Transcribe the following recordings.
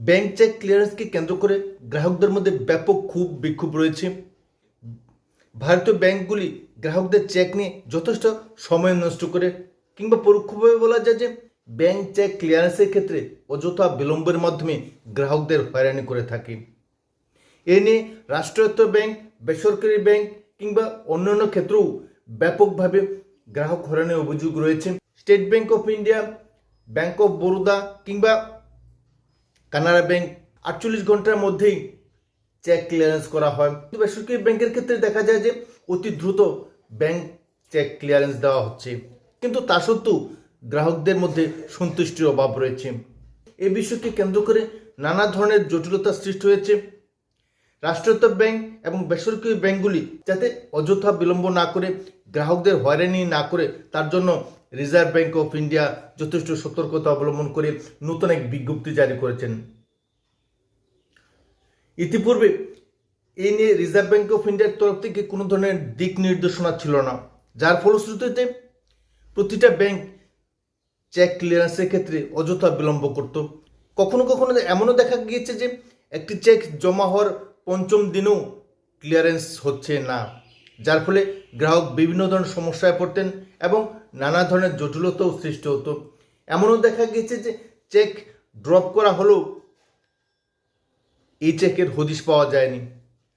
Bank check ক্লিয়ারেন্সকে কেন্দ্র করে গ্রাহকদের মধ্যে ব্যাপক ক্ষোভ, বিক্ষোভ রয়েছে। ভারতীয় ব্যাংকগুলি গ্রাহকদের চেক নিয়ে যথেষ্ট সময় নষ্ট করে কিংবা পরোক্ষভাবে বলা যায় যে ব্যাংক চেক ক্লিয়ারেন্সের ক্ষেত্রে অযথা বিলম্বের মাধ্যমে গ্রাহকদের হয়রানি করে থাকে। এ নিয়ে রাষ্ট্রায়ত্ত ব্যাংক বেসরকারি ব্যাংক কিংবা অন্যান্য ক্ষেত্রেও ব্যাপকভাবে গ্রাহক হয়রানির অভিযোগ রয়েছে। State Bank of India Bank of Baroda কিংবা কানাড়া ব্যাংক আটচল্লিশ ঘণ্টার মধ্যেই চেক ক্লিয়ারেন্স করা হয়। কিন্তু বেসরকারি ব্যাংকের ক্ষেত্রে দেখা যায় যে অতি দ্রুত ব্যাংক চেক ক্লিয়ারেন্স দেওয়া হচ্ছে। কিন্তু তা সত্ত্বেও গ্রাহকদের মধ্যে সন্তুষ্টির অভাব রয়েছে। এ বিষয়কে কেন্দ্র করে নানা ধরনের জটিলতা সৃষ্টি হয়েছে। রাষ্ট্রায়ত্ত ব্যাংক এবং বেসরকারি ব্যাংকগুলি যাতে অযথা বিলম্ব না করে, গ্রাহকদের হয়রানি না করে তার জন্য রিজার্ভ ব্যাংক অফ ইন্ডিয়া যথেষ্ট সতর্কতা অবলম্বন করে নতুন এক বিজ্ঞপ্তি জারি করেছেন। ইতিপূর্বে এই নিয়ে রিজার্ভ ব্যাংক অফ ইন্ডিয়ার তরফ থেকে কোনো ধরনের দিক নির্দেশনা ছিল না। যার ফলশ্রুতিতে প্রতিটা ব্যাংক চেক ক্লিয়ারেন্সের ক্ষেত্রে অযথা বিলম্ব করত। কখনো কখনো এমনও দেখা গিয়েছে যে একটি চেক জমা হওয়ার পঞ্চম দিনেও ক্লিয়ারেন্স হচ্ছে না, যার ফলে গ্রাহক বিভিন্ন ধরনের সমস্যায় পড়তেন এবং নানা ধরনের জটিলতাও সৃষ্টি হতো। এমনও দেখা গিয়েছে যে চেক ড্রপ করা হলেও এই চেকের হদিশ পাওয়া যায়নি।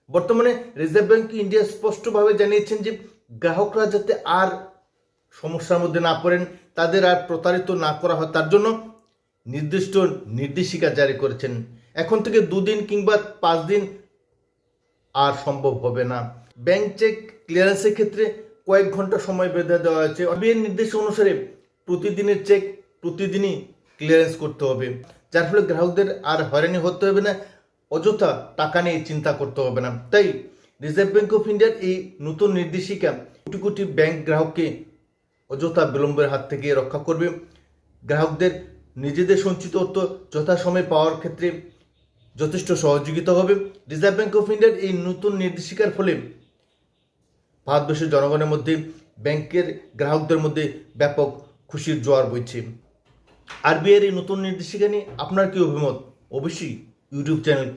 বর্তমানে রিজার্ভ ব্যাঙ্ক ইন্ডিয়া স্পষ্টভাবে জানিয়েছেন যে গ্রাহকরা যাতে আর সমস্যার মধ্যে না পড়েন, তাদের আর প্রতারিত না করা হয়, তার জন্য নির্দিষ্ট নির্দেশিকা জারি করেছেন। এখন থেকে দুদিন কিংবা পাঁচ দিন আর সম্ভব হবে না। ব্যাংক চেক ক্লিয়ারেন্সের ক্ষেত্রে কয়েক ঘণ্টা সময় বেঁধে দেওয়া হয়েছে। আরবিআই নির্দেশ অনুসারে প্রতিদিনের চেক প্রতিদিনই ক্লিয়ারেন্স করতে হবে। যার ফলে গ্রাহকদের আর হয়রানি হতে হবে না, অযথা টাকা নিয়ে চিন্তা করতে হবে না। তাই রিজার্ভ ব্যাঙ্ক অফ ইন্ডিয়ার এই নতুন নির্দেশিকা কোটি কোটি ব্যাংক গ্রাহককে অযথা বিলম্বের হাত থেকে রক্ষা করবে। গ্রাহকদের নিজেদের সঞ্চিত অর্থ যথাসময়ে পাওয়ার ক্ষেত্রে যথেষ্ট সহযোগিতা হবে। রিজার্ভ ব্যাঙ্ক অফ ইন্ডিয়ার এই নতুন নির্দেশিকার ফলে ভারতবর্ষের জনগণের মধ্যে, ব্যাংকের গ্রাহকদের মধ্যে ব্যাপক খুশির জোয়ার বইছে। আরবিআইয়ের এই নতুন নির্দেশিকা নিয়ে আপনার কি অভিমত? অবশ্যই ইউটিউব চ্যানেল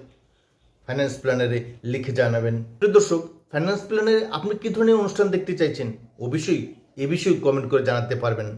ফাইন্যান্স প্ল্যানারে লিখে জানাবেন। দর্শক ফাইন্যান্স প্ল্যানারে আপনি কী ধরনের অনুষ্ঠান দেখতে চাইছেন? অবশ্যই এ বিষয়ে কমেন্ট করে জানাতে পারবেন।